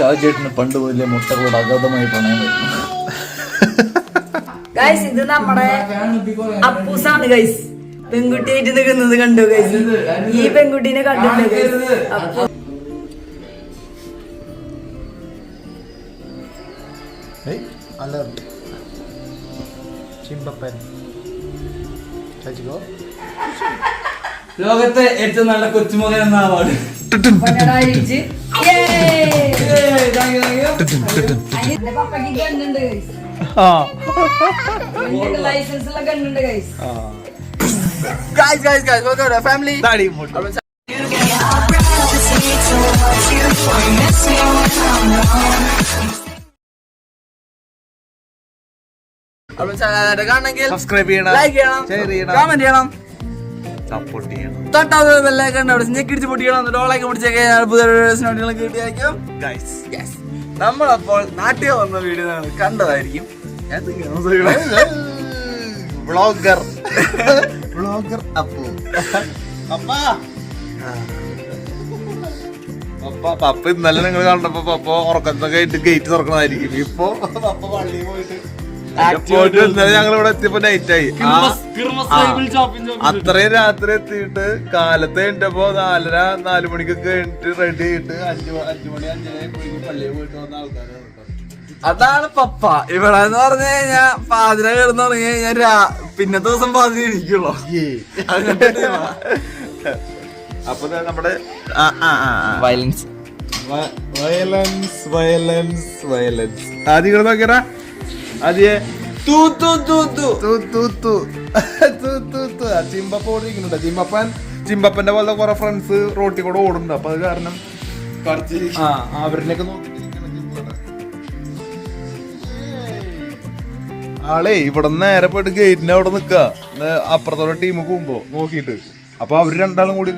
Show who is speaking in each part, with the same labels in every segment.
Speaker 1: ഷാജേട്ടിന് പണ്ട് മുതലേ മുട്ടകളോട് അഗാധമായി പ്രണയം വരുന്നു
Speaker 2: ഗൈസ് ഇത് നമ്മുടെ അപ്പൂസാണ് ഗൈസ് പെൺകുട്ടിയായിട്ട് നിൽക്കുന്നത് കണ്ടു ഗൈസ് ഈ പെൺകുട്ടീനെ കണ്ടിട്ടുണ്ട്
Speaker 3: അലർജി ചിമ്പപ്പൻ. ചാച്ചിക്കോ?
Speaker 1: ലോകത്തെ ഏറ്റവും നല്ല കൊച്ചുമകൻ എന്ന അവാർഡ്. ഫാമിലി കാണണമെങ്കിൽ
Speaker 3: സബ്സ്ക്രൈബ് ചെയ്യണം.
Speaker 1: ലൈക്ക് ചെയ്യണം.
Speaker 3: ഷെയർ ചെയ്യണം.
Speaker 1: കമന്റ് ചെയ്യണം.
Speaker 3: സപ്പോർട്ട് ചെയ്യണം.
Speaker 1: തൊട്ടത് ബെല്ലൈക്കൺ അവിടെ ഞെക്കിടിച്ച് പൊട്ടിക്കണം. ഡോളൊക്കെ പിടിച്ചൊക്കെ പുതിയ കിട്ടിയായിരിക്കും
Speaker 3: ഗൈസ്
Speaker 1: യെസ് നമ്മളപ്പോൾ നാട്ടിൽ വന്ന വീഡിയോ നിങ്ങൾ കണ്ടതായിരിക്കും.
Speaker 3: ബ്ലോഗർ ബ്ലോഗർ അപ്പു അപ്പാ. പപ്പ. പപ്പ ഇന്നലെ നിങ്ങൾ കണ്ടപ്പോ പപ്പ ഉറക്കത്തൊക്കെ ആയിട്ട് ഗേറ്റ് തുറക്കണതായിരിക്കും. ഇപ്പൊ പപ്പ പള്ളിയിൽ പോയിട്ട് ഞങ്ങൾ ഇവിടെ എത്തിയപ്പോ നൈറ്റ് ആയി. അത്രയും രാത്രി എത്തിയിട്ട് കാലത്ത് കഴിഞ്ഞപ്പോ നാലര നാലു മണിക്കൊക്കെ കഴിഞ്ഞിട്ട് റെഡി ആയിട്ട് അഞ്ചു അഞ്ചു മണി അഞ്ചര പള്ളിയിൽ പോയിട്ട് വന്ന ആൾക്കാരാണ്
Speaker 1: അതാണ് പപ്പ. ഇവിടെ എന്ന് പറഞ്ഞു കഴിഞ്ഞാ പാതിര കിടന്നു തുടങ്ങി കഴിഞ്ഞാൽ രാ- പിന്നത്തെ ദിവസം പാതിര ഇരിക്കുള്ളൂ.
Speaker 3: അപ്പൊ നമ്മുടെ.
Speaker 1: വയലൻസ്
Speaker 3: വയലൻസ് വയലൻസ് വയലൻസ് ആദ്യം ഇവിടെ ആദ്യേ
Speaker 1: തൂ തൂ തൂ തൂ.
Speaker 3: തു, തു, തു. തു, തു, തു. ചിമ്പപ്പ ഓടിക്കുന്നുണ്ട് ചിമ്പപ്പൻ ചിമ്പപ്പന്റെ പോലെ കുറെ ഫ്രണ്ട്സ് റോട്ടിൽ കൂടെ ഓടുന്നുണ്ട്. അപ്പൊ അത് കാരണം ആ അവരിലേക്ക് ആളെ ഇവിടെ നേരെ പോയിട്ട് ഗേറ്റിന്റെ അവിടെ നിക്ക അപ്പുറത്തോടെ ടീം പോകുമ്പോ നോക്കിയിട്ട്. അപ്പൊ അവർ രണ്ടാളും കൂടി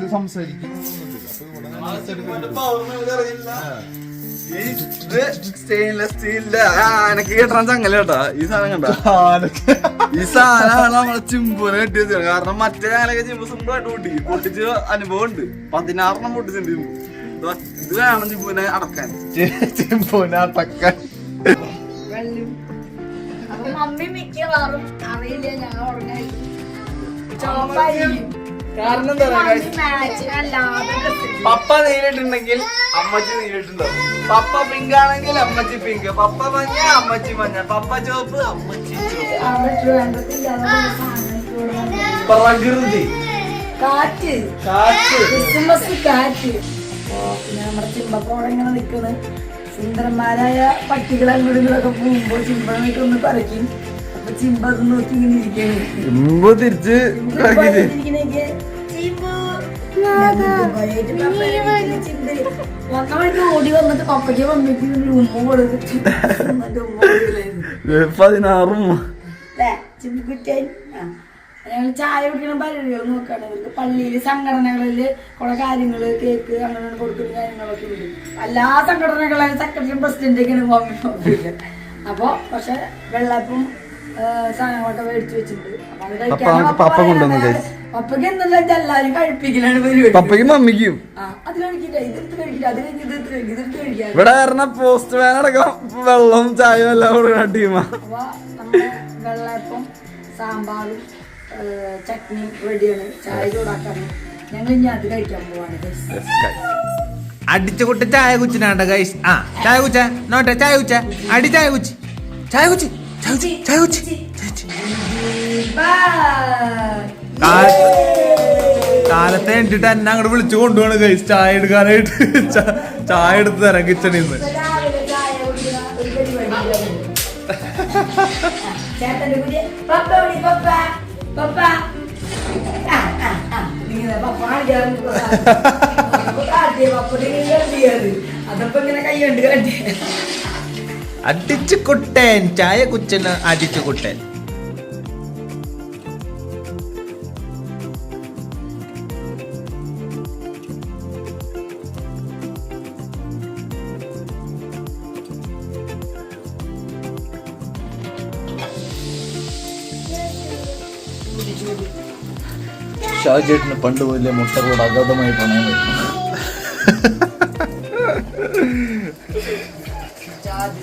Speaker 3: ഇത്
Speaker 1: സ്റ്റെയിൻലെസ് സ്റ്റീലിന്റെ എനിക്ക് കേട്ടാൻ ചങ്ങല കേട്ടാ? ഈ സാധനം കണ്ട? ഈ സാധനമാണ് നമ്മളെ ചിമ്പൂനെ കിട്ടിയത് കാരണം മറ്റേ ചങ്ങലൊക്കെ ചിമ്പ് സിമ്പിൾ ആയിട്ട് പൊട്ടി. പൊട്ടിച്ച് അനുഭവം ഉണ്ട്. പതിനാറെണ്ണം പൊട്ടിച്ചിട്ടുണ്ട് ചിമ്പു. ഇത് വേണം ചിമ്പുവിനെ അടക്കാൻ.
Speaker 3: ചിമ്പൂനാട്ടക്കാൻ
Speaker 2: അടക്കാൻ. മമ്മി മിക്കവാറും അറിയില്ല ഞങ്ങൾ ഉറങ്ങാൻ ചോപ്പായിരിക്കും
Speaker 1: കാരണം. പപ്പ നീലിട്ടുണ്ടെങ്കിൽ അമ്മച്ചി നീലിട്ടുണ്ടാവും. പപ്പ പിങ്ക് ആണെങ്കിൽ അമ്മച്ചി പിങ്ക് പപ്പ മഞ്ഞ അമ്മച്ചി മഞ്ഞ. പപ്പ ചുവപ്പ് അമ്മച്ചി. പ്രകൃതി.
Speaker 2: കാറ്റ്.
Speaker 1: കാറ്റ്.
Speaker 2: ക്രിസ്മസ് കാറ്റ്. നമ്മുടെ ചിമ്പക്കോടെ ഇങ്ങനെ നിൽക്കുന്നത് സുന്ദരന്മാരായ പട്ടികൾ അങ്ങോട്ടും ഇങ്ങോട്ടൊക്കെ പോകുമ്പോ ചിമ്പണൊക്കെ ഒന്ന് പറയ്ക്കും അപ്പൊ ചിമ്പ
Speaker 1: തിരിച്ച്. പതിനാറും.
Speaker 2: ഞങ്ങൾ ചായ കുടിക്കുന്ന പരിപാടികൾ നോക്കുകയാണ് ഇവർക്ക് പള്ളിയിൽ സംഘടനകളിൽ കുറെ കാര്യങ്ങൾ കേക്ക് അങ്ങനെ കൊടുക്കുന്ന കാര്യങ്ങളൊക്കെ ഉണ്ട്. എല്ലാ സംഘടനകളും സെക്രട്ടറിയും പ്രസിഡന്റൊക്കെയാണ് അപ്പൊ പക്ഷെ വെള്ളപ്പം സാധനങ്ങളൊക്കെ മേടിച്ചു വെച്ചിട്ടുണ്ട്.
Speaker 1: പപ്പ കൊണ്ടുവന്നു guys.
Speaker 2: പപ്പയ്ക്ക് എന്നുള്ള എല്ലാരും കഴിപ്പിക്കലാണ് പരിപാടി.
Speaker 1: പപ്പയ്ക്കും മമ്മിക്കും.
Speaker 2: ആ, അത് കഴിക്കില്ല ഇതെടുത്ത് കഴിക്കില്ല അത് കഴിഞ്ഞ് ഇതെടുത്ത് കഴിക്കും ഇതെടുത്ത് കഴിക്കാം.
Speaker 1: ഇവിടെ പറഞ്ഞ പോസ്റ്റ് മാൻ അടക്കം വെള്ളവും ചായയും എല്ലാം കൊടുക്കുന്ന ടീമാ
Speaker 2: സാമ്പാറും ചട്നി റെഡിയാണ്. ചായ ഞങ്ങൾ ഇനി അത് കഴിക്കാൻ പോവാണ്.
Speaker 4: അടിച്ചു കുട്ടി ചായ കുച്ചിനാണ്ട ഗൈസ്. ആ ചായ കുച്ച നോട്ടെ ചായ കുച്ച. അടി ചായ കുച്ചി ചായ കുച്ചി. 자유지! 자유지! 자유지!
Speaker 2: Bye.
Speaker 4: കാലത്ത് കാലത്തെ കണ്ടിട്ട് എന്നെ അങ്ങോട്ട് വിളിച്ചു കൊണ്ടുപോണ് ഗൈസ് ചായ എടുക്കാനായിട്ട് ചായ എടുത്ത് തരാം കിച്ചണിൽ നിന്ന്.
Speaker 2: അതപ്പോ ഇങ്ങനെ കൈ കൊണ്ട് കാട്ടിയ
Speaker 4: അടിച്ചു കുട്ടൻ ചായ കുച്ചന് അടിച്ചു കുട്ടൻ.
Speaker 1: ഷാജേട്ടിന് പണ്ട് മുതലേ മുട്ടകളോട് അഗാധമായി പ്രണയം വരുന്നു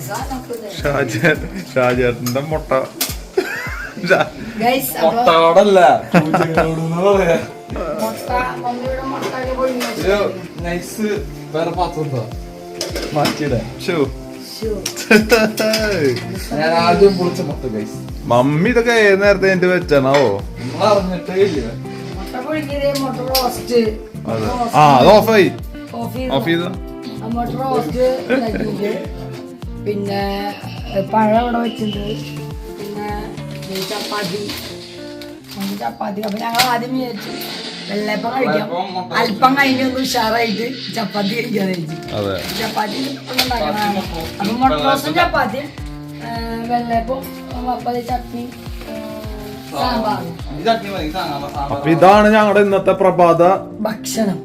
Speaker 2: സാധനമൊക്കെ
Speaker 3: മുട്ട.
Speaker 1: മുട്ടയോടല്ല നൈസ് വേറെ
Speaker 3: ഷോ.
Speaker 1: ഞാൻ ആദ്യം പൊളിച്ച മുട്ട ഗൈസ്
Speaker 3: മമ്മി ഇതൊക്കെ ഏത് നേരത്തെ എന്റെ വെച്ചാണാവോ? ആ അത് ഓഫായി ഓഫ് ചെയ്ത.
Speaker 2: പിന്നെ പഴം അവിടെ വെച്ചിട്ടുണ്ട്. പിന്നെ ചപ്പാത്തി. ചപ്പാത്തി. അപ്പൊ ഞങ്ങൾ ആദ്യം വിചാരിച്ചു വെള്ളയപ്പം കഴിക്കാം.
Speaker 1: അല്പം
Speaker 2: അല്പം കഴിഞ്ഞൊന്ന് ഉഷാറായിട്ട് ചപ്പാത്തി
Speaker 3: കഴിക്കാതെ
Speaker 2: ചപ്പാത്തി ഉണ്ടാക്കണതാണ് അപ്പൊ മുട്ട റോസ്റ്റും ചപ്പാത്തിയും വെള്ളയപ്പം പപ്പതി ചട്നി.
Speaker 3: അപ്പൊ ഇതാണ് ഞങ്ങളുടെ ഇന്നത്തെ പ്രഭാത.
Speaker 2: ഭക്ഷണം.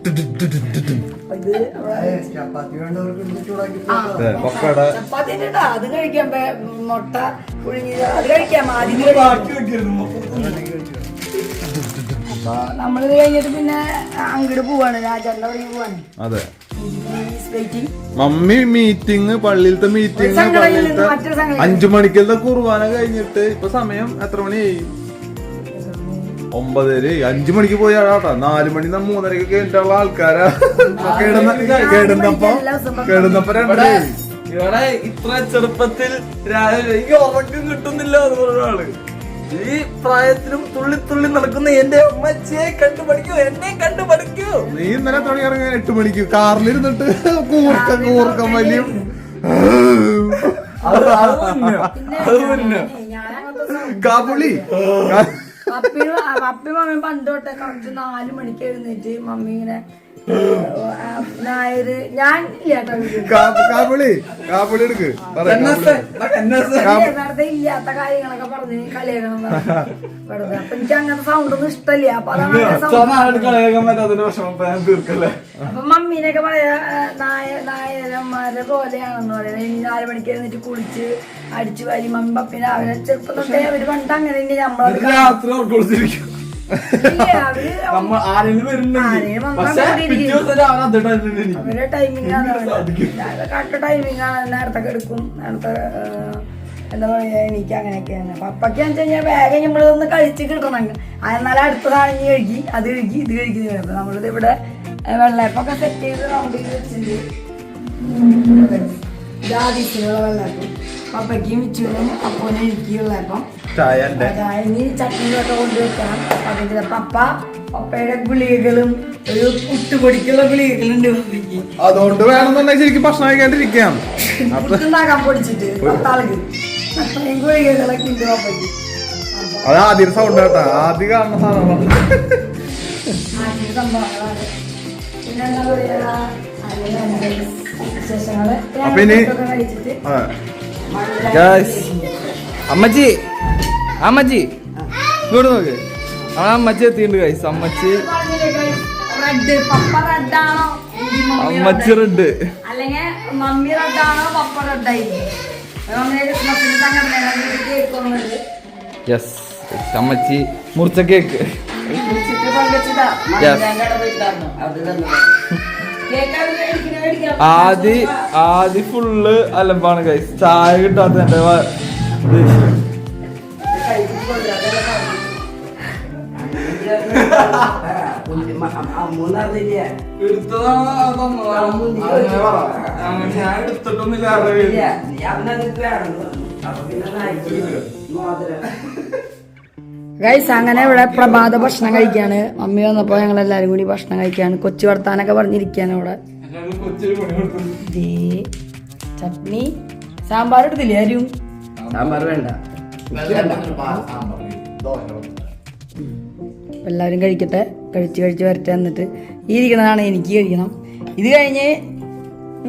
Speaker 3: അതെ.
Speaker 2: അത് കഴിക്കാം മുട്ട അത് നമ്മളിത് കഴിഞ്ഞിട്ട് പിന്നെ അങ്ങോട്ട് പോവാണ് രാജാന്റെ വഴി പോവാണ്.
Speaker 3: അതെ. മമ്മി മീറ്റിംഗ് പള്ളിയിലത്തെ മീറ്റിംഗ് പള്ളിയിലത്തെ അഞ്ചു മണിക്കലത്തെ കുർബാന കഴിഞ്ഞിട്ട് ഇപ്പൊ സമയം എത്ര മണി മണിയായി? ഒമ്പതര അഞ്ചു മണിക്ക് പോയി ആടാ നാലു മണി ന- മൂന്നരക്ക് കേട്ടുള്ള ആൾക്കാരാ. കേടുന്ന കേടുന്നപ്പോ കേടുന്നപ്പോ
Speaker 1: ഇവിടെ ഇവിടെ ഇത്ര ചെറുപ്പത്തിൽ രാവിലെ എനിക്ക് ഉറക്കം കിട്ടുന്നില്ല എന്ന് പറഞ്ഞ ആൾ ഈ പ്രായത്തിലും തുള്ളി തുള്ളി നടക്കുന്ന എന്റെ അമ്മച്ചിയെ കണ്ടു പഠിക്കൂ എന്നെ കണ്ടു പഠിക്കൂ
Speaker 3: നീ ഇന്നലെ തുണി ഇറങ്ങി എട്ട് മണിക്ക്. കാറിലിരുന്നിട്ട് കൂർക്കം കൂർക്കം വലിയ.
Speaker 1: അത് അത് മുന്നേ അത് മുന്നേ.
Speaker 3: കാപ്പുളി
Speaker 2: പപ്പിയും പപ്പി മമ്മി പണ്ട് തൊട്ടേ കറക്റ്റ് നാല് മണിക്ക് എഴുന്നേറ്റ് മമ്മി ഇങ്ങനെ
Speaker 3: കാപ്പിളി. കാപ്പുളി എടുക്ക്.
Speaker 2: വെറുതെ ഇല്ലാത്ത കാര്യങ്ങളൊക്കെ പറഞ്ഞ് കളിയാക്കണം വെറുതെ. അപ്പൊ എനിക്ക് അങ്ങനത്തെ സൗണ്ട് ഒന്നും അപ്പൊ മമ്മീനൊക്കെ പറയാ നായ നായരന്മാരെ പോലെയാണെന്ന് പറയുന്നത് ഇനി നാല് മണിക്ക് എഴുന്നേറ്റ് കുളിച്ച് അടിച്ചു വാരി മമ്മി രാവിലെ ചെറുപ്പം തൊട്ടേ അവർ പണ്ട് അങ്ങനെ നമ്മളത്
Speaker 1: രാത്രി ഉറക്കൊളിച്ചിരിക്കും
Speaker 2: ഇല്ല, അവർ
Speaker 1: നമ്മ ആരെങ്കിലും വരുന്നുണ്ടെങ്കിൽ. പക്ഷേ പിറ്റേ. ദിവസം രാവിലെ അതേ ടൈമിൽ എനിക്ക്
Speaker 2: അവരുടെ ടൈമിംഗ് ആണ് കറക്റ്റ് ടൈമിംഗ് ആണ്. നേരത്തെ എടുക്കും നേരത്തെ എന്താ പറയാ എനിക്ക് അങ്ങനെയൊക്കെയാണ് പപ്പയ്ക്ക് എന്ന് വെച്ച് കഴിഞ്ഞാൽ വേഗം നമ്മൾ ഒന്ന് കഴിച്ച് കിട്ടണം എന്നാലും അടുത്ത സാധനം കഴുകി അത് കഴുകി ഇത് അപ്പൊ നമ്മളിത് ഇവിടെ വെള്ളപ്പൊക്കെ സെറ്റ് ചെയ്ത് റൗണ്ട് ചെയ്ത് വെച്ചിട്ടുണ്ട്. ജാതിസിലുള്ള വെള്ളയപ്പം പപ്പയ്ക്കും മിച്ചുവിനും അപ്പനും എനിക്ക് വെള്ളയപ്പം
Speaker 3: ചായ
Speaker 2: ഇനി ചട്നികളൊക്കെ കൊണ്ടുവയ്ക്കണം. അതിന്റെ പപ്പ പപ്പയുടെ ഗുളികകളും ഒരു പുട്ടുപൊടിക്കുള്ള ഗുളികകളുണ്ട് പപ്പയ്ക്ക്
Speaker 3: അതുകൊണ്ട് വേണമെന്നുണ്ടെങ്കിൽ ശരിക്കും ഭക്ഷണം കഴിക്കാണ്ടിരിക്കാം.
Speaker 2: പുട്ടുണ്ടാക്കാൻ പൊടിച്ചിട്ട് പത്താൾക്ക്. അത്രയും ഗുളികകളൊക്കെ ഉണ്ട് പപ്പയ്ക്ക്.
Speaker 3: അത് ആദ്യം സൗണ്ട് കേട്ടാ. ആദ്യം കാണുന്ന സാധനമാണ്
Speaker 2: ആദ്യ സംഭവങ്ങളാണ്. പിന്നെ എന്താ പറയാ?
Speaker 3: അപ്പൊ ഇനി-.
Speaker 1: അമ്മച്ചി അമ്മച്ചി ഇങ്ങോട്ട് നോക്ക്. ആ അമ്മച്ചി എത്തിയിട്ടുണ്ട് ഗൈസ് അമ്മച്ചി അമ്മച്ചി റെഡ്
Speaker 2: അല്ലെങ്കിൽ മമ്മി റെഡാണോ പപ്പ
Speaker 1: യെസ് അമ്മച്ചി മുറിച്ച കേക്ക്
Speaker 2: വിളിച്ചിട്ട്
Speaker 1: ആദ്യ ആദ്യ ഫുള്ള് അലമ്പാണ് കൈസ് ചായ കിട്ടാത്ത എന്റെ ഞാൻ എടുത്തിട്ടൊന്നുമില്ല.
Speaker 2: ഗൈസ് അങ്ങനെ ഇവിടെ പ്രഭാത ഭക്ഷണം കഴിക്കാണ്. മമ്മി വന്നപ്പോ ഞങ്ങൾ എല്ലാരും കൂടി ഭക്ഷണം കഴിക്കാണ്. കൊച്ചു വർത്താനൊക്കെ പറഞ്ഞിരിക്കാണ് ഇവിടെ. ചട്നി. സാമ്പാർ എടുത്തില്ലേ ആരും സാമ്പാർ വേണ്ട എല്ലാവരും കഴിക്കട്ടെ. കഴിച്ച് കഴിച്ച് വരട്ടെ എന്നിട്ട്. ഈ ഇരിക്കുന്നതാണ് എനിക്ക് കഴിക്കണം. ഇത് കഴിഞ്ഞ്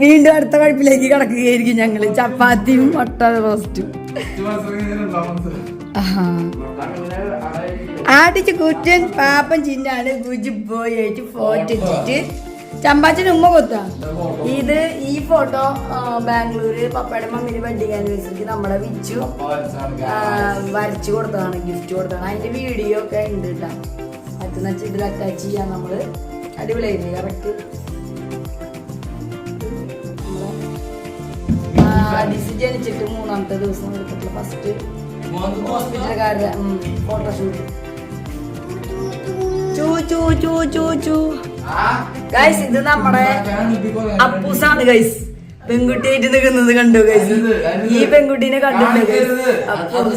Speaker 2: വീണ്ടും അടുത്ത കഴിപ്പിലേക്ക് കിടക്കുകയായിരിക്കും ഞങ്ങൾ. ചപ്പാത്തിയും മുട്ട റോസ്റ്റും. ആടിച്ച് കുറ്റൻ പാപ്പൻ ചിന്നാണ്. കുജി പോയിട്ട് ഫോട്ടോ ചമ്പാച്ചന് ഉമ്മ കൊത്താ ഇത് ഈ ഫോട്ടോ ബാംഗ്ലൂര് പപ്പയുടെ മമ്മിന് വണ്ടി ആനിവേഴ്സറിക്ക് നമ്മളെ വിച്ചു. വരച്ചു കൊടുത്തതാണ് ഗിഫ്റ്റ് കൊടുത്തതാണ്. അതിന്റെ വീഡിയോ ഒക്കെ ഉണ്ട് കേട്ടോ വെച്ചാൽ ഇതിൽ അറ്റാച്ച് ചെയ്യാൻ നമ്മൾ. അടിപൊളിയായിരുന്നു കറക്റ്റ് ആദിസ് ജനിച്ചിട്ട് മൂന്നാമത്തെ ദിവസം എടുത്തിട്ടുള്ള ഫസ്റ്റ് ഹോസ്പിറ്റലുകാരുടെ ഫോട്ടോഷൂട്ട് ചൂ ചൂ ചൂ ചൂ ചൂ. ഗൈസ് ഇത് നമ്മുടെ അപ്പൂസാണ് ഗൈസ് പെൺകുട്ടിയായിട്ട് നിൽക്കുന്നത് കണ്ടു ഗൈസ് ഈ പെൺകുട്ടീനെ കണ്ടിട്ടുണ്ട്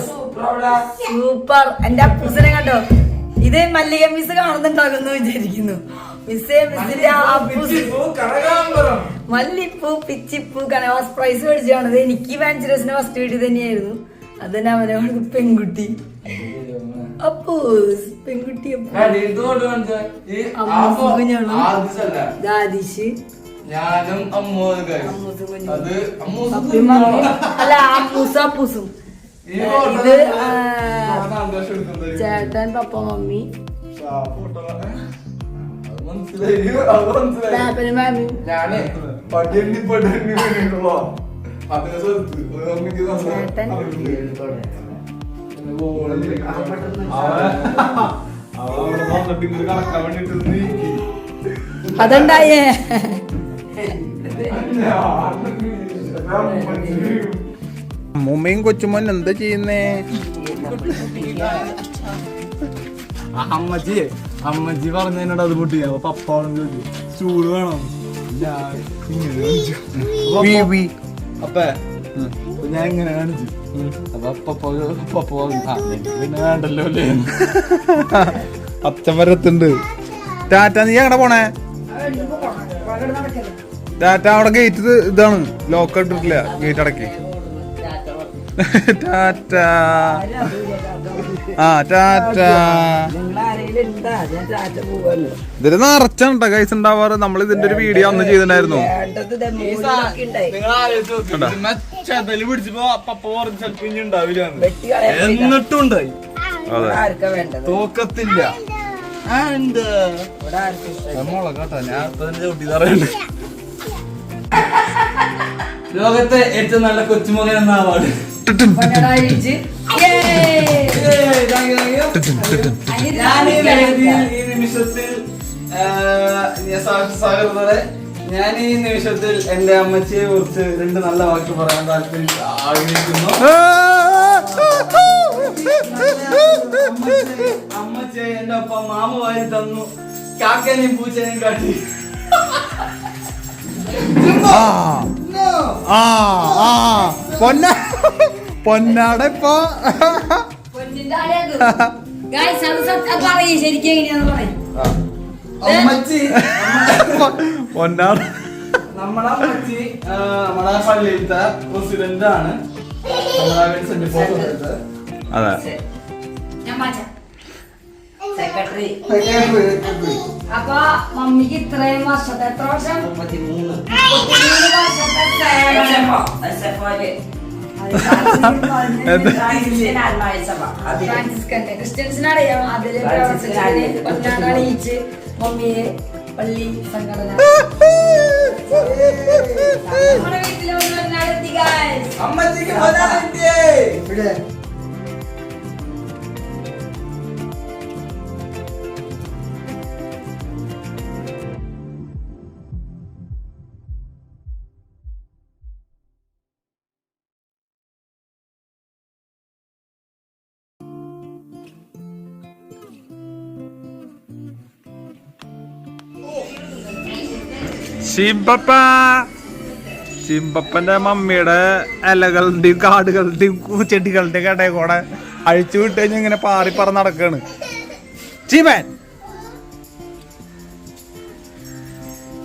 Speaker 2: സൂപ്പർ. എന്റെ അപ്പൂസിനെ കണ്ടോ? ഇത് മല്ലിക മിസ് കാണുന്നുണ്ടാകുന്നു വിചാരിക്കുന്നു. മിസ്സേ മിസ്സിന്റെ ആ അപ്പൂസ്. മല്ലിപ്പൂ പിച്ചിപ്പൂ കനവാസ് പ്രൈസ് മേടിച്ചാണത് എനിക്ക് വാഞ്ചറസിന് ഫസ്റ്റ് വീട്ടിൽ തന്നെയായിരുന്നു. അത് തന്നെ അവൾക്ക് പെൺകുട്ടി. അപ്പൂസ് പെൺകുട്ടി ദാദിശ്
Speaker 1: ഞാനും
Speaker 2: അല്ല അമ്മൂസ് അപ്പൂസും. ഇത്. ചേട്ടൻ പപ്പ മമ്മി.
Speaker 1: ഞാനേ പടിയണ്ടി പടിയണ്ടി വേണ്ടിട്ടുള്ളോ അതിനെ സ്വത്ത് ഒരു അമ്മയ്ക്ക്
Speaker 2: ചേട്ടൻ. അതുണ്ടായേ
Speaker 3: അമ്മൂമ്മയും കൊച്ചുമോൻ എന്താ ചെയ്യുന്നേ?
Speaker 1: അമ്മച്ചി അമ്മച്ചി പറഞ്ഞതിനോട് അത് പൊട്ടി അപ്പൊ പപ്പാണെന്ന് ചോദിച്ചു ചൂട് വേണം? ഞാൻ ഇങ്ങനെ കാണിച്ചു. അപ്പൊ
Speaker 3: വീ, വീ.
Speaker 1: അപ്പേ ഞാൻ ഇങ്ങനെ കാണിച്ചു. വേണ്ടല്ലോ അല്ലേ
Speaker 3: അച്ഛൻ വരത്തുണ്ട് ടാറ്റ നീ എങ്ങനെ പോണേ ടാറ്റ അവിടെ ഗേറ്റ് ഇതാണ് ലോക്ക് ഇട്ടിട്ടില്ല ഗേറ്റ് അടക്കി ടാറ്റ ആ ടാറ്റ ഇതിൽ നിറച്ചാണ് കേട്ടോ കൈസ് ഉണ്ടാവാറ് നമ്മൾ ഇതിന്റെ ഒരു വീഡിയോ അന്ന് ചെയ്തിട്ടുണ്ടായിരുന്നു.
Speaker 1: എന്നിട്ടും ഉണ്ടായി തോക്കത്തില്ല. മുളകാട്ടോ ഞാൻ ലോകത്തെ ഏറ്റവും നല്ല കൊച്ചുമകൻ എന്ന അവാർഡ്. ഞാൻ ഈ വേദിയിൽ ഈ നിമിഷത്തിൽ ആ, ഞാൻ ഈ നിമിഷത്തിൽ എന്റെ അമ്മച്ചിയെ കുറിച്ച് രണ്ട് നല്ല വാക്ക് പറയാൻ താല്പര്യം ആഗ്രഹിക്കുന്നു അമ്മച്ചെ എന്റെ ഒപ്പം മാമ വാരി തന്നു കാക്കനെയും പൂച്ചനെയും കാട്ടി
Speaker 3: ആ ആ ആ പൊന്ന പൊന്നാടെ ഇപ്പൊ. പൊന്നാട്.
Speaker 1: നമ്മുടെ അമ്മച്ചി ആ, നമ്മുടെ പള്ളിയിലത്തെ പ്രസിഡന്റ് ആണ്.
Speaker 3: അതെ.
Speaker 2: ഞാൻ സെക്രട്ടറി അപ്പൊ മമ്മിക്ക് ഇത്രയും വർഷത്തെ എത്ര വർഷം? മുപ്പത്തിമൂന്ന് വർഷത്തെ സേവനം.
Speaker 3: എന്ത്?
Speaker 2: ഫ്രാൻസിസ്കന്റെ ക്രിസ്ത്യൻസിനറിയാം അതിൽ പ്രവർത്തിച്ചതിന് കൊണ്ടാണ് അണിയിച്ച് മമ്മിയെ പള്ളി സംഘടന നമ്മുടെ വീട്ടിലെ ഒന്ന് നടത്തി guys.
Speaker 1: അമ്മച്ചിക്ക് പൊന്നാനിന്റെ.
Speaker 3: ചിമ്പപ്പ ചിമ്പപ്പന്റെ മമ്മിയുടെ ഇലകളുടെയും കാടുകളുടെയും ചെടികളുടെയും കടയിൽ കൂടെ അഴിച്ചു വിട്ട് കഴിഞ്ഞ് ഇങ്ങനെ പാറി പറ നടക്കാണ്. ചീമൻ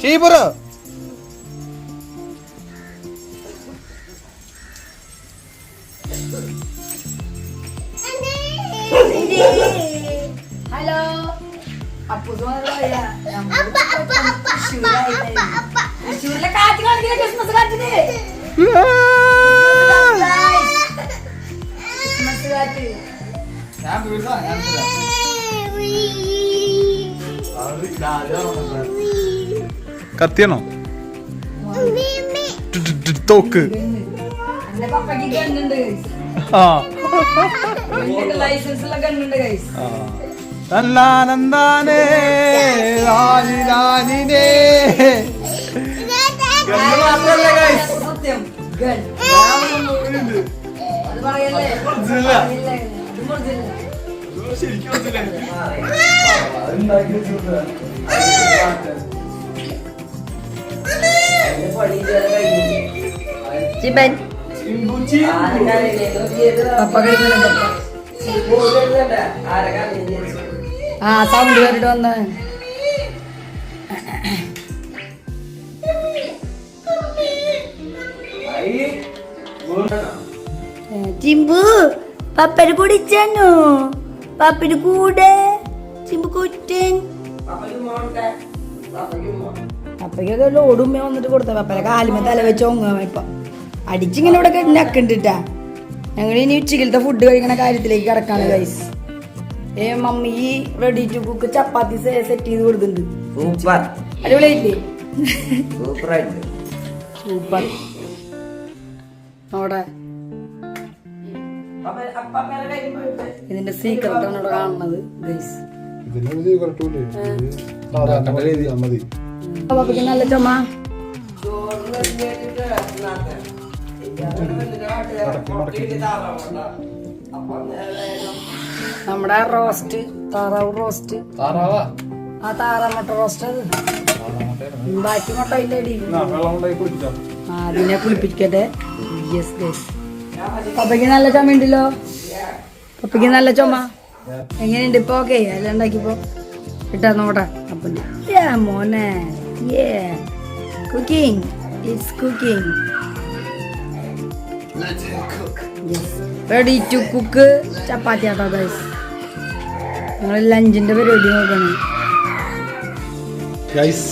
Speaker 3: ചീപുറ
Speaker 2: ഹലോ. അപ്പൂസ്
Speaker 3: കത്തിയണോ? തോക്ക്.
Speaker 2: ശരിക്കും
Speaker 3: ആ. ലാലി ലാലിനേ
Speaker 1: ഗണ്ണ്
Speaker 2: കഴിക്കുന്നുണ്ട് ആ സൗണ്ട് കേട്ടിട്ട് വന്ന. ചിമ്പു പപ്പര് കുടിച്ചോ പപ്പര് കൂടെ. ചിമ്പു കുറ്റൻ. പപ്പയ്ക്കൊക്കെ ലോടുമ്മ വന്നിട്ട് കൊടുത്ത. പപ്പല കാലുമ തല വെച്ച് ഒങ്ങാമ ഇപ്പൊ. അടിച്ചിങ്ങനെ ഇവിടെ നക്കുണ്ടിട്ടാ ഞങ്ങൾ ഇനി ഉച്ചക്കലത്തെ ഫുഡ് കഴിക്കണ കാര്യത്തിലേക്ക് കിടക്കാണ് ഗൈസ് ഏ മമ്മി ഈ ready to cook chapati set ചെയ്ത് കൊടുക്കുന്നുണ്ട്.
Speaker 4: സൂപ്പർ
Speaker 2: അടിപൊളിയായില്ലേ?
Speaker 4: സൂപ്പറായിട്ട്
Speaker 2: സൂപ്പർ അവിടെ. ഇതിന്റെ സീക്രട്ടാണ് ഇവിടെ കാണുന്നത് ഗൈസ് നല്ല ചുമ നമ്മുടെ റോസ്റ്റ് താറാവ് റോസ്റ്റ്. ആ താറാ മുട്ട റോസ്റ്റ് ബാക്കി മുട്ട അടിയിൽ ആ, അതിനെ കുളിപ്പിക്കട്ടെ. യെസ് ഗൈസ് പപ്പയ്ക്ക് നല്ല ചുമ ഉണ്ടല്ലോ പപ്പയ്ക്ക് നല്ല ചുമ. എങ്ങനെയുണ്ട് ഇപ്പൊ? ഓക്കെ എല്ലാം ഉണ്ടാക്കിയപ്പോ ഇട്ടാ നോട്ടാ അപ്പൊ മോനെ. Cooking it's cooking ready to cook chapati ആട്ടോ ഗൈസ് ഞങ്ങൾ ലഞ്ചിന്റെ പരിപാടി നോക്കണം.
Speaker 3: ഗൈസ്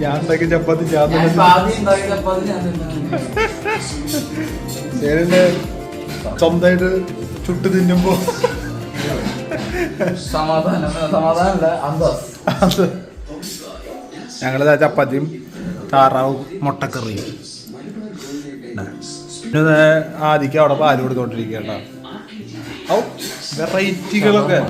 Speaker 1: ഞാൻ ഉണ്ടാക്കിയ ചപ്പാത്തി ഞാൻ
Speaker 3: സ്വന്തമായിട്ട് ചുട്ട് തിന്നുമ്പോ
Speaker 1: സമാധാനം സമാധാനമല്ല അന്തസ്.
Speaker 3: ഞങ്ങളിതാ ചപ്പാത്തിയും താറാവും മുട്ടക്കറിയും. പിന്നെ ആദിക്ക് അവിടെ പാൽ കൊടുത്തോണ്ടിരിക്കണ്ട ഔ വെറൈറ്റികളൊക്കെ.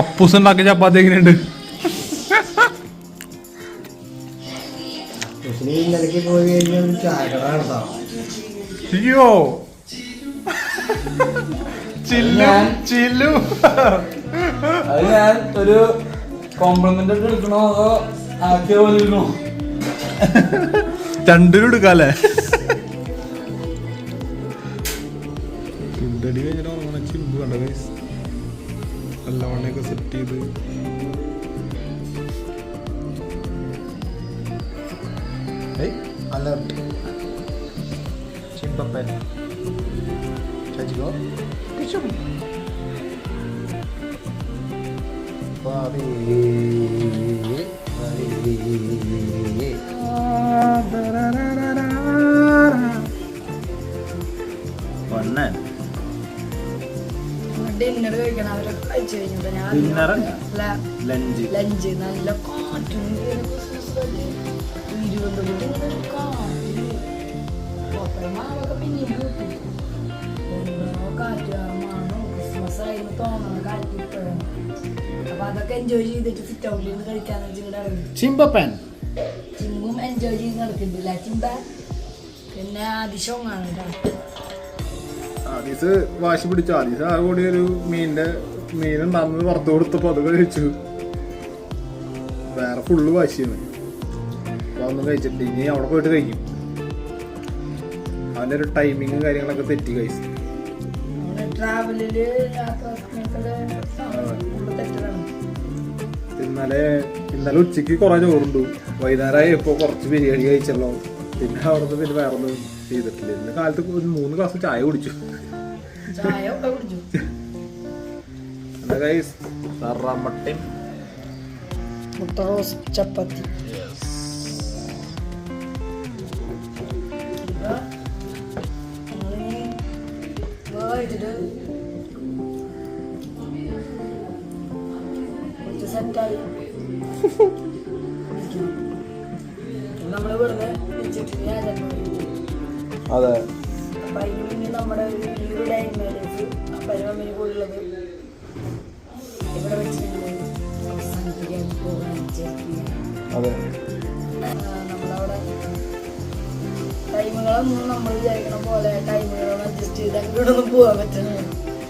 Speaker 3: അപ്പൂസ് ഉണ്ടാക്കിയ ചപ്പാത്തി എങ്ങനെയുണ്ട്? അയ്യോ. ചില്ലു ചില്ലു.
Speaker 1: അത് ഞാൻ ഒരു കോംപ്ലിമെന്റ് ആയിട്ട് എടുക്കണോ അതോ ആക്കിയ പോലെ എടുക്കണോ
Speaker 3: രണ്ടിനും എടുക്കാല്ലേ ചുണ്ടടി കഴിഞ്ഞിട്ട് ഉറങ്ങണ. ചിമ്പ് കണ്ട വണ്ണയൊക്കെ സെറ്റ് ചെയ്ത്. അലർട്ട് ചിമ്പപ്പൻ. ചജിക്കോ
Speaker 2: ഡിന്നർ കഴിക്കണം അവരൊക്കെ. കഴിച്ചു
Speaker 4: കഴിഞ്ഞു
Speaker 2: അല്ല
Speaker 4: ലഞ്ച്
Speaker 2: ലഞ്ച് നല്ല കാറ്റും. തിരുവനന്തപുരത്ത് ഇങ്ങനെ ഒരു കാറ്റ് മാവൊക്കെ പിന്നെയും പൂത്തു ഓരോ കാറ്റ് ആ മണോ ക്രിസ്മസ് ആയിരുന്നു തോന്നണം കാറ്റ് ഇപ്പോഴും. അപ്പൊ അതൊക്കെ എൻജോയ് ചെയ്തിട്ട് സിറ്റ് ഔട്ടിൽ നിന്ന് കഴിക്കാന്ന് വെച്ച്
Speaker 3: ചിമ്പപ്പൻ
Speaker 2: ചിമ്പും എൻജോയ് ചെയ്ത് നടക്കുന്നില്ല ചിമ്പ? പിന്നെ അതിശോങ്ങാണ് കേട്ടോ.
Speaker 3: ആദീസ് വാശി പിടിച്ചു. ആദീസ് ആ കൂടി ഒരു മീനിന്റെ മീൻ പുറത്തു കൊടുത്തപ്പോൾ കൊടുത്തപ്പോ അത് കഴിച്ചു. വേറെ ഫുള്ള് വാശിയാണ്. അപ്പൊ അതൊന്നും കഴിച്ചിട്ട് ഇനി അവിടെ പോയിട്ട് കഴിക്കും. അതിന്റെ ഒരു ടൈമിങ്ങും കാര്യങ്ങളൊക്കെ തെറ്റി കഴിച്ചു ഇന്നലെ ഇന്നലെ ഉച്ചയ്ക്ക് കൊറേ ചോറുണ്ടു. വൈകുന്നേരമായി ഇപ്പൊ കുറച്ച് ബിരിയാണി കഴിച്ചല്ലോ. പിന്നെ അവിടുന്ന് പിന്നെ വേറെ ഒന്നും ചെയ്തിട്ടില്ല. ഇന്ന് കാലത്ത് ഒരു മൂന്ന് ഗ്ലാസ് ചായ കുടിച്ചു സർറാമട്ടയും
Speaker 2: മുട്ട റോസ് ചപ്പാത്തി സെറ്റായി നമ്മൾ ഇവിടുന്ന്
Speaker 3: അതെ.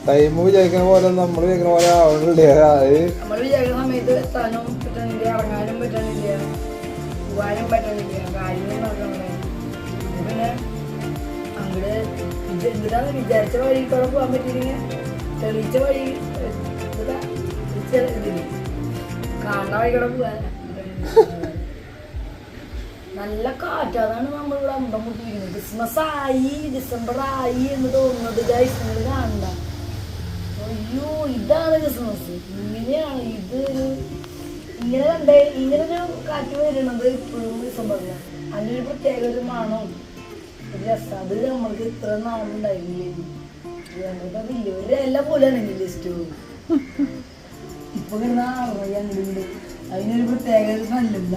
Speaker 4: ടൈം വിചാരിക്കുന്ന പോലെ നമ്മൾ വിചാരിക്കുന്ന പോലെ ആവണില്ല? അത്
Speaker 2: നമ്മൾ വിചാരിക്കുന്ന സമയത്ത് എത്താനും പറ്റണില്ല ഇറങ്ങാനും പറ്റണില്ല പോകാനും പറ്റണില്ല ഇത് പിന്നെ അങ്ങോട്ട് എന്തിനാന്ന് വിചാരിച്ച വഴി കൂടെ പോകാൻ പറ്റിയില്ലെങ്കിൽ തെളിയിച്ച വഴി കാണുന്ന വഴി കൂടെ പോകാൻ നല്ല കാറ്റ് അതാണ് നമ്മളിവിടെ അമ്പം മുട്ടിയിരിക്കുന്നത് ക്രിസ്മസ് ആയി ഡിസംബർ ആയി എന്ന് തോന്നുന്നത് ഗൈസ് കാണണ്ട. അയ്യോ ഇതാണ് ക്രിസ്മസ് ഇങ്ങനെയാണ് ഇത് ഒരു ഇങ്ങനെ കണ്ടേ ഇങ്ങനെ ഒരു കാറ്റ് വരുന്നത് ഇപ്പോഴും ഡിസംബറിലാണ് അതിനൊരു പ്രത്യേക ഒരു മണം രസം. അത് നമ്മൾക്ക് ഇത്ര നാളുണ്ടായിരുന്നില്ലേ? എല്ലാ പോലെയാണ് ലിസ്റ്റ് ഇപ്പൊ കിടന്ന അങ്ങോട്ട് അതിനൊരു പ്രത്യേക സ്മെല്ലില്ല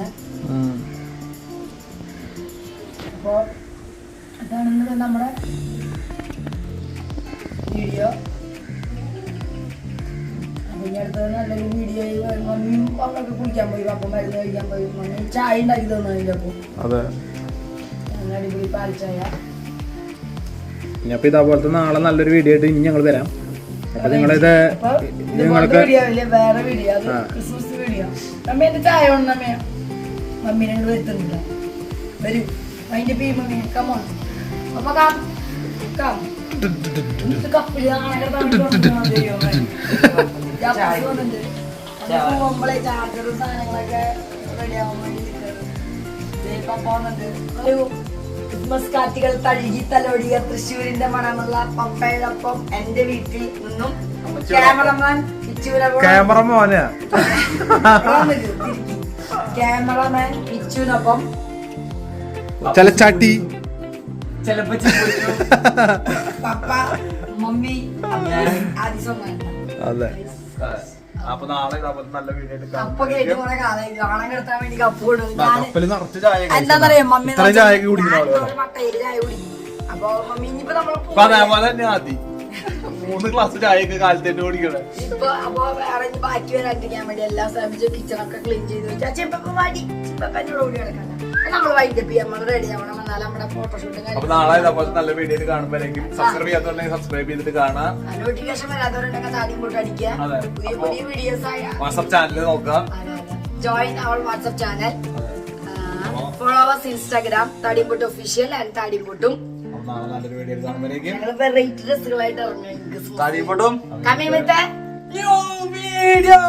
Speaker 2: അപ്പോ അതാണ് ഇന്നത്തെ നമ്മുടെ വീഡിയോ പിന്നെ അടുത്തത് നല്ലൊരു വീഡിയോ മമ്മിയും പപ്പൊക്കെ കുളിക്കാൻ പോയി അപ്പം മരുന്ന് കഴിക്കാൻ പോയി മമ്മി ചായ ഉണ്ടാക്കി തന്നു
Speaker 4: അതിന്റെ
Speaker 2: അപ്പം അടിപൊളി പാൽ ചായ.
Speaker 4: ഇതേപോലത്തെ നാളെ നല്ലൊരു വീഡിയോ ആയിട്ട് ഇനി ഞങ്ങൾ വരാം. അപ്പൊ നിങ്ങളിത് നിങ്ങൾക്ക്
Speaker 2: വേറെ വീഡിയോ ക്രിസ്മസ് വീഡിയോ മമ്മി എന്റെ ചായ വേണം മമ്മിയ? മമ്മീനെ അങ്ങോട്ട് വരുത്തുന്നില്ല വരൂ. പീ മമ്മി കമോൺ അപ്പൊ കാം കാം ഇത് കപ്പിൽ പോകുമ്പോഴേ ചാർജറും സാധനങ്ങളൊക്കെ റെഡി ആവാൻ വേണ്ടി ക്രിസ്മസ് കാറ്റുകൾ തഴുകി തലോടിയ തൃശ്ശൂരിന്റെ മണമുള്ള പപ്പയോടൊപ്പം എന്റെ വീട്ടിൽ നിന്നും ക്യാമറമാൻ ക്യാമറമാൻ പിച്ചുവിനൊപ്പം
Speaker 4: ചലച്ചാട്ടി. അതെ.
Speaker 3: അപ്പൊ നാളെ നല്ല വീഡിയോ ചായ കുടിക്കുന്ന അതേപോലെ തന്നെ ആദ്യ മൂന്ന് ഗ്ലാസ് ചായയൊക്കെ കാലത്ത് തന്നെ കുടിക്കണേ.
Speaker 2: ഇപ്പൊ അപ്പൊ വേറെ ഇനി ബാക്കി വരാണ്ടിരിക്കാൻ വേണ്ടി എല്ലാം ശ്രമിച്ചു കിച്ചണൊക്കെ ക്ലീൻ ചെയ്ത് വെച്ചാൽ ചെമ്പപ്പം വാടി. ചെമ്പപ്പനോട് ഓടി കിടക്കണ്ട നമ്മൾ വൈകിട്ട് നമ്മൾ റെഡി ആവണം. നമ്മുടെ ഫോട്ടോഷൂട്ടും
Speaker 3: അപ്പൊ നാളെ ഇതേപോലെ നല്ല വീഡിയോ കാണുമ്പോഴേക്കും സബ്സ്ക്രൈബ് സബ്സ്ക്രൈബ് ചെയ്തിട്ട് കാണാം.
Speaker 2: നോട്ടിഫിക്കേഷൻ വരാത്തവരുണ്ടെങ്കിൽ താടിയും പോട്ട് അടിക്കുക.
Speaker 3: അതെ.
Speaker 2: പുതിയ പുതിയ വീഡിയോസ് ആയ
Speaker 3: ചാനൽ നോക്കുക.
Speaker 2: Join our WhatsApp channel follow ours Instagram താടിയുംപൊട്ട് official and ഞങ്ങൾ വെറൈറ്റി ഡ്രസ്സുകളായിട്ട് ഇറങ്ങും കമ്മിങ് വിത്ത്
Speaker 1: ന്യൂ വീഡിയോ